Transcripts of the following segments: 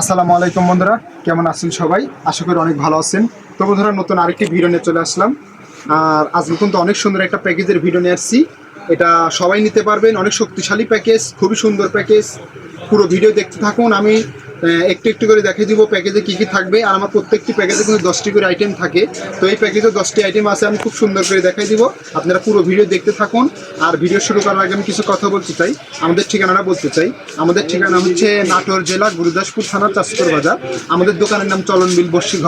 আসসালামু আলাইকুম বন্ধুরা, কেমন আছেন সবাই? আশা করি অনেক ভালো আছেন। তো বন্ধুরা, নতুন আরেকটি ভিডিও নিয়ে চলে আসলাম। আর আজ নতুন তো অনেক সুন্দর একটা প্যাকেজের ভিডিও নিয়ে আসছি। এটা সবাই নিতে পারবেন। অনেক শক্তিশালী প্যাকেজ, খুবই সুন্দর প্যাকেজ। পুরো ভিডিও দেখতে থাকুন। আমি একটু একটু করে দেখিয়ে দিব প্যাকেজে কী কী থাকবে। আর আমার প্রত্যেকটি প্যাকেজে কিন্তু দশটি করে আইটেম থাকে। তো এই প্যাকেজে দশটি আইটেম আছে, আমি খুব সুন্দর করে দেখাই দিব। আপনারা পুরো ভিডিও দেখতে থাকুন। আর ভিডিও শুরু করার আগে আমি কিছু কথা বলতে চাই। আমাদের ঠিকানাটা বলতে চাই। আমাদের ঠিকানা হচ্ছে নাটোর জেলা, গুরুদাসপুর থানার চাষকর বাজার। আমাদের দোকানের নাম চলন বিল বস্তি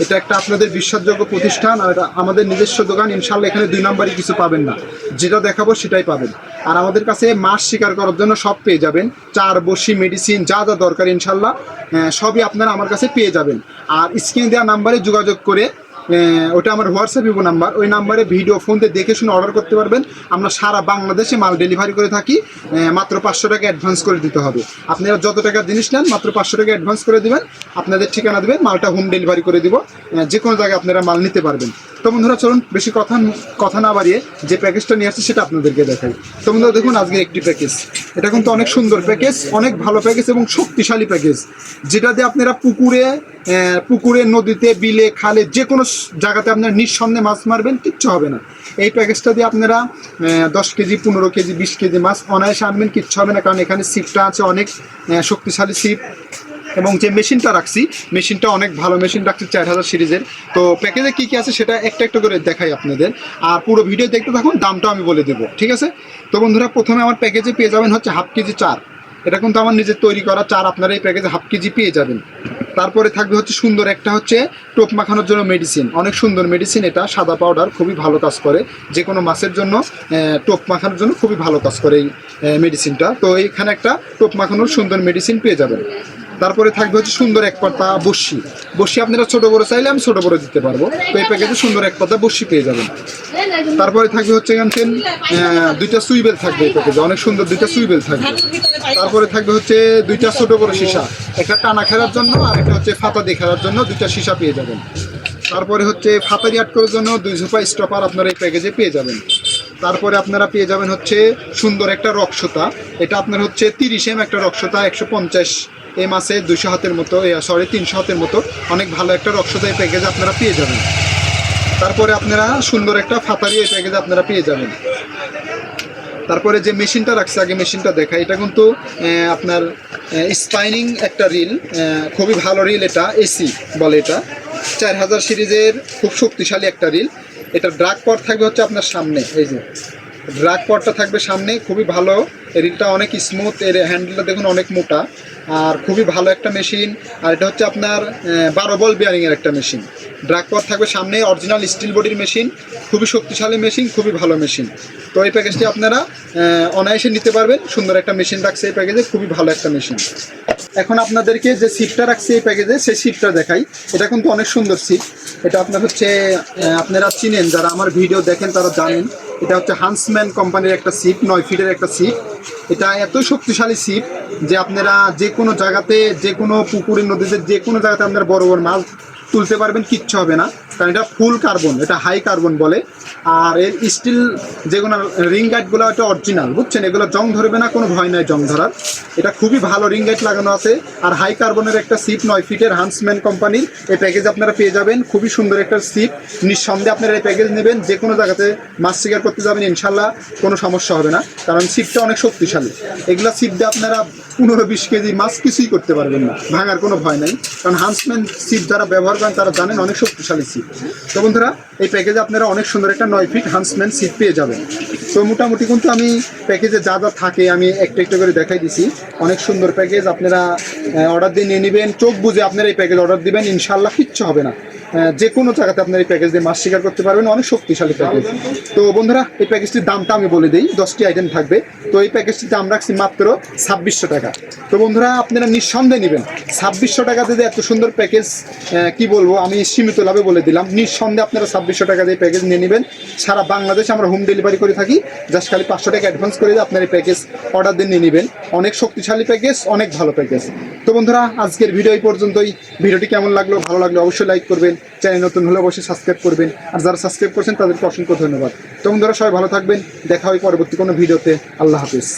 এটা একটা আপনাদের বিশ্বাসযোগ্য প্রতিষ্ঠান। আর আমাদের নিজস্ব দোকান। ইনশাল্লাহ এখানে দুই নম্বরই কিছু পাবেন না। যেটা দেখাবো সেটাই পাবেন। আর আমাদের কাছে মাছ শিকার করার জন্য সব পেয়ে যাবেন। চার বসি মেডিসিন যা যা দরকার ইনশাল্লাহ সবই আপনারা আমার কাছে পেয়ে যাবেন। আর স্ক্রিন দেওয়া নাম্বারে যোগাযোগ করে ওটা আমার হোয়াটসঅ্যাপ ইবো নাম্বার, ওই নাম্বারে ভিডিও ফোন দিয়ে দেখে শুনে অর্ডার করতে পারবেন। আমরা সারা বাংলাদেশে মাল ডেলিভারি করে থাকি মাত্র পাঁচশো টাকা অ্যাডভান্স করে দিতে হবে। আপনারা যত টাকা জিনিস নেন, মাত্র পাঁচশো টাকা অ্যাডভান্স করে দেবেন। আপনাদের ঠিকানা দেবেন মালটা হোম ডেলিভারি করে দিব। যে কোনো জায়গায় আপনারা মাল নিতে পারবেন। তো বন্ধুরা, চলুন বেশি কথা কথা না বাড়িয়ে যে প্যাকেজটা নিয়ে আসছে সেটা আপনাদেরকে দেখাই। তো বন্ধুরা, দেখুন আজকে একটি প্যাকেজ এটা কিন্তু অনেক সুন্দর প্যাকেজ অনেক ভালো প্যাকেজ এবং শক্তিশালী প্যাকেজ যেটা দিয়ে আপনারা পুকুরে পুকুরে, নদীতে, বিলে, খালে যে কোনো জায়গাতে আপনারা নিঃসন্দেহে মাছ মারবেন, কিচ্ছু হবে না। এই প্যাকেজটা দিয়ে আপনারা দশ কেজি, পনেরো কেজি, বিশ কেজি মাছ অনায়াসে আনবেন, কিচ্ছু হবে না, কারণ এখানে সিপটা আছে, অনেক শক্তিশালী সিপ এবং যে মেশিনটা রাখছি, মেশিনটা অনেক ভালো মেশিন রাখছি, চার হাজার সিরিজের। তো প্যাকেজে কী কী আছে সেটা একটা একটা করে দেখাই আপনাদের। আর পুরো ভিডিও দেখতে থাকুন দামটা আমি বলে দেবো, ঠিক আছে? তো বন্ধুরা, প্রথমে আমার প্যাকেজে পেয়ে যাবেন হচ্ছে হাফ কেজি চার। এটা কিন্তু আমার নিজের তৈরি করা চার, আপনারা এই প্যাকেজে হাফ কেজি পেয়ে যাবেন। তারপরে থাকবে হচ্ছে সুন্দর একটা হচ্ছে টোপ মাখানোর জন্য মেডিসিন অনেক সুন্দর মেডিসিন এটা, সাদা পাউডার খুবই ভালো কাজ করে। যে কোনো মাছের জন্য টোপ মাখানোর জন্য খুবই ভালো কাজ করে এই মেডিসিনটা তো এইখানে একটা টোপ মাখানোর সুন্দর মেডিসিন পেয়ে যাবেন। তারপরে থাকবে হচ্ছে সুন্দর এক পাতা বসি। বসি আপনারা ছোট বড় চাইলে আমি ছোট বড় দিতে পারব। তো এই প্যাকেজে সুন্দর এক পাতা বসি পেয়ে যাবেন। তারপরে থাকবে হচ্ছে এখান দুইটা সুইবেল থাকবে এই প্যাকেজে অনেক সুন্দর দুইটা সুইবেল থাকবে। তারপরে থাকবে হচ্ছে দুইটা ছোট বড় সীসা। একটা টানা খেলার জন্য আর একটা হচ্ছে ফাতা দিয়ে খেলার জন্য দুইটা সীসা পেয়ে যাবেন। তারপরে হচ্ছে ফাতারি আট করার জন্য দুই ঝোপা স্টপার আপনারা এই প্যাকেজে পেয়ে যাবেন। তারপরে আপনারা পেয়ে যাবেন হচ্ছে সুন্দর একটা রক্সতা। এটা আপনার হচ্ছে তিরিশ এম একটা রক্সতা, একশো পঞ্চাশ এই মাসে দুশো হাতের মতো সরি তিনশো হাতের মতো অনেক ভালো একটা রক্সতা এই প্যাকেজে আপনারা পেয়ে যাবেন। তারপরে আপনারা সুন্দর একটা ফাতারি এই প্যাকেজে আপনারা পেয়ে যাবেন। তারপরে যে মেশিনটা রাখছে, আগে মেশিনটা দেখা এটা কিন্তু আপনার স্পাইনিং একটা রিল খুবই ভালো রিল এটা এসি বলে এটা। চার হাজার সিরিজের খুব শক্তিশালী একটা রিল এটা ড্রাগ পট থাকবে হচ্ছে আপনার সামনে, এই যে। ড্রাগ পটটা থাকবে সামনে খুবই ভালো। রিলটা অনেক স্মুথ এর হ্যান্ডেলটা দেখুন অনেক মোটা। আর খুবই ভালো একটা মেশিন আর এটা হচ্ছে আপনার বারো বল বিয়ারিংয়ের একটা মেশিন ড্রাগ পট থাকবে সামনে অরিজিনাল স্টিল বডির মেশিন খুবই শক্তিশালী মেশিন খুবই ভালো মেশিন তো এই প্যাকেজটি আপনারা অনায়াসে নিতে পারবেন। সুন্দর একটা মেশিন রাখছে এই প্যাকেজে খুবই ভালো একটা মেশিন এখন আপনাদেরকে যে সিটটা রাখছে এই প্যাকেজে সেই সিটটা দেখাই। এটা কিন্তু অনেক সুন্দর সিট এটা আপনার হচ্ছে আপনারা চিনেন, যারা আমার ভিডিও দেখেন, তারা জানেন। এটা হচ্ছে হান্সম্যান কোম্পানির একটা সিট নয় ফিটের একটা সিট এটা এত শক্তিশালী সিট যে আপনারা যে কোনো জায়গাতে যে কোনো পুকুরে নদীতে যে কোনো জায়গাতে আপনারা বড় বড় মাছ তুলতে পারবেন, কিচ্ছু হবে না। কারণ এটা ফুল কার্বন এটা হাই কার্বন বলে। আর এর স্টিল যেগুলো রিং গাইডগুলো এটা অরিজিনাল বুঝছেন? এগুলো জং ধরবে না, কোনো ভয় নাই জং ধরার। এটা খুবই ভালো রিং গাইড লাগানো আছে। আর হাই কার্বনের একটা সিপ নয় ফিটের হান্সম্যান কোম্পানির এই প্যাকেজ আপনারা পেয়ে যাবেন। খুবই সুন্দর একটা সিপ নিঃসন্দেহে আপনারা এই প্যাকেজ নেবেন। যে কোনো জায়গাতে মাছ শিকার করতে যাবেন, ইনশাল্লাহ কোনো সমস্যা হবে না। কারণ সিপটা অনেক শক্তিশালী। এগুলো সিপ দিয়ে আপনারা পনেরো বিশ কেজি মাছ কিছুই করতে পারবেন না। ভাঙার কোনো ভয় নাই। কারণ হান্সম্যান সিপ যারা ব্যবহার করেন তারা জানেন অনেক শক্তিশালী সিট তো বন্ধুরা, এই প্যাকেজে আপনারা অনেক সুন্দর একটা নয় ফিট হান্সম্যান সিট পেয়ে যাবেন। তো মোটামুটি কিন্তু আমি প্যাকেজে যা যা থাকে আমি একটা একটা করে দেখাই দিছি। অনেক সুন্দর প্যাকেজ আপনারা অর্ডার দিয়ে নিয়ে নেবেন। চোখ বুঝে আপনারা এই প্যাকেজ অর্ডার দিবেন। ইনশাল্লাহ কিচ্ছু হবে না। যে কোনো জায়গাতে আপনার এই প্যাকেজ দিয়ে মাছ শিকার করতে পারবেন, অনেক শক্তিশালী প্যাকেজ তো বন্ধুরা, এই প্যাকেজটির দামটা আমি বলে দিই, দশটি আইটেম থাকবে। তো এই প্যাকেজটির দাম রাখছি মাত্র ছাব্বিশশো টাকা। তো বন্ধুরা, আপনারা নিঃসন্দেহে নেবেন। ছাব্বিশশো টাকা দিয়ে এত সুন্দর প্যাকেজ কি বলব, আমি সীমিত লাভে বলে দিলাম। নিঃসন্দেহে আপনারা ছাব্বিশশো টাকা দিয়ে প্যাকেজ নিয়ে নেবেন। সারা বাংলাদেশে আমরা হোম ডেলিভারি করে থাকি। জাস্ট খালি পাঁচশো টাকা অ্যাডভান্স করে আপনার এই প্যাকেজ অর্ডার দিয়ে নিয়ে নেবেন। অনেক শক্তিশালী প্যাকেজ অনেক ভালো প্যাকেজ তো বন্ধুরা, আজকের ভিডিও এই পর্যন্তই। ভিডিওটি কেমন লাগল, ভালো লাগল অবশ্যই লাইক করবেন। চ্যানেল নতুন হলে অবশ্যই সাবস্ক্রাইব করবেন। আর যারা সাবস্ক্রাইব করছেন তাদেরকে অসংখ্য ধন্যবাদ। তখন ধরো সবাই ভালো থাকবেন। দেখা হয় পরবর্তী কোনো ভিডিওতে। আল্লাহ হাফিজ।